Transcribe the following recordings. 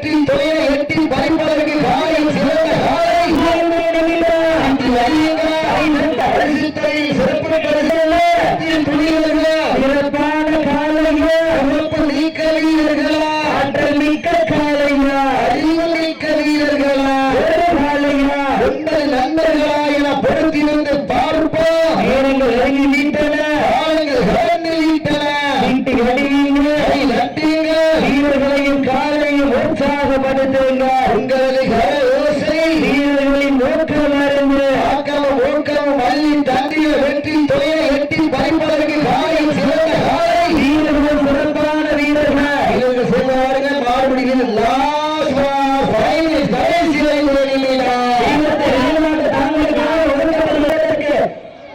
வெற்றி தொழிலை எட்டி பறிப்பதற்கு காலை சிறந்த காலை அன்று அறியுங்கள். பரிசுத்தையில் சிறப்பு பரிசுகளே, துணிவர்களே, சிறப்பான காலையா சிறப்பு நீக்க வீரர்களா, ஆற்றல் மிக்க காலையா அறிவு நீக்க வீரர்களா, ஒரு காலையா உங்கள் நண்பர்களா என பொருத்தி வந்து பார்ப்போம் நேரங்கள் இறங்கி விட்டன காலங்கள் கலந்து விட்டன வீட்டு அடிவீங்க கை தட்டுங்க வீரர்களையும் காலையும் உற்சாகப்படுத்துங்க உங்களது கர ஓசை வீரர்களின் நோக்கம் அறிந்து ஆக்கமும் ஊக்கமும் அள்ளி தந்திய வெற்றி தொழிலை எட்டி பறிப்பதற்கு காலை சிறந்த காலை. வீரர்கள் சிறப்பான வீரர்கள். மாறுபடிகள்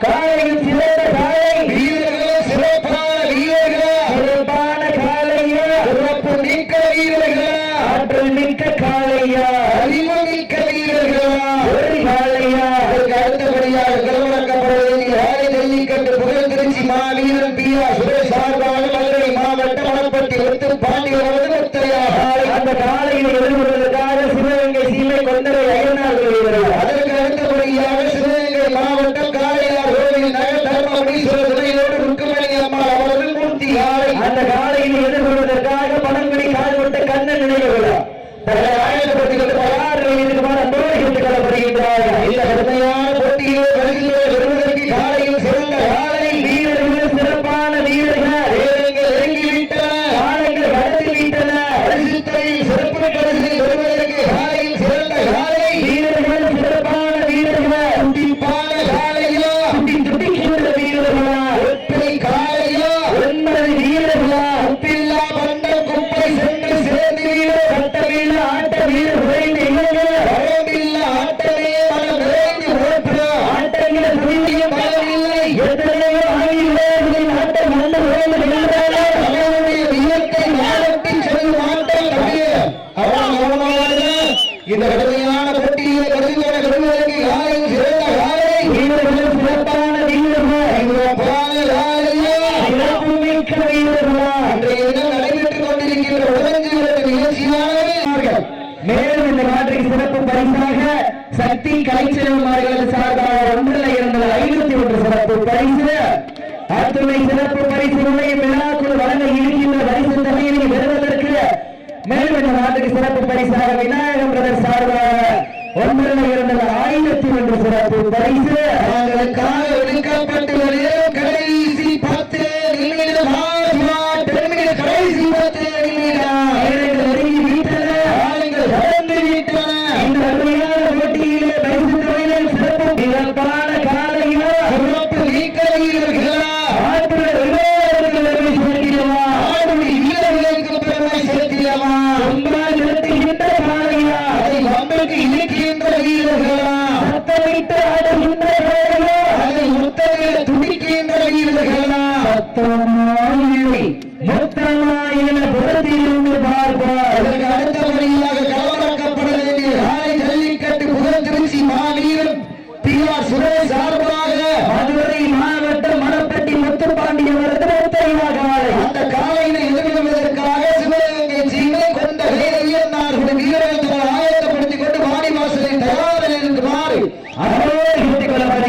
காலையில் சிறந்த வீரர்களே சிறப்பான வீரர்களா சிறப்பான காலையா சிறப்பு நீக்க வீரர்களா ஆற்றல் மிக்க காலையா அறிவு நீக்க வீரர்களா? ஒரு அதற்கு அடுத்தபடியாக ஆலை ஜல்லிக்கட்டு புகழ் திருச்சி மாவீரன் பி ஆர் சுரேஷ் சார்பாக மதுரை மாவட்ட மணப்பட்டி ஒத்து ஒத்தையாக அந்த காலையில் எதிர்கொள்வதற்காக கால்பட்ட தங்களை கொண்டு தயார் நிலையத்துக்குமாறு அன்போடு கேட்டுக் கொள்ளப்படுகின்றார்கள் இந்த கடுமையான போட்டியிலே காலையில் சிறந்த காலை வீரர்கள் சிறப்பான வீரர்கள் வீரர்கள் இறங்கிவிட்டன காலைகள் கடத்தி விட்டன. பரிசுத்தையில் சிறப்பு பரிசில் பெறுவதற்கு காலையில் சிறந்த காலை வீரர்கள் சிறப்பான வீரர்கள் துடிப்பான வீரர்கள் சிறப்பான வீரர்கள் சிறப்பான காலையா அன்றைய தினம் நடைபெற்றுக் கொண்டிருக்கின்ற மேலும் இந்த நாட்டுக்கு சிறப்பு பரிசாக சக்தி கலைச்செல்வமார்களது சார்பாக ஒன்றில் இருந்தது ஐநூத்தி ஒன்று சிறப்பு பரிசு அத்துணை சிறப்பு பரிசு உடைய விழாக்குழு வழங்க இருக்கின்ற பரிசு பெறுவதற்கு மேலும் இந்த நாட்டுக்கு சிறப்பு பரிசாக விநாயகம் பிரதர் சார்பாக ஒன்றில் இருந்தது ஆயிரத்தி ஒன்று சிறப்பு பரிசு. துடிக்கின்ற வீரர்களா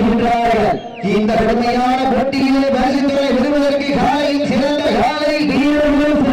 வருகின்றார்கள் இந்த கடுமையான போட்டியிலே வருகின்ற விடுவதற்கு காலையில் சிறந்த காலை வீரர்களும்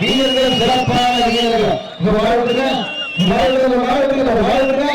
வீரர்கள் சிறப்பான வீரர்கள். வாழ்த்துங்க வாழ்த்துங்க வாழ்த்துங்க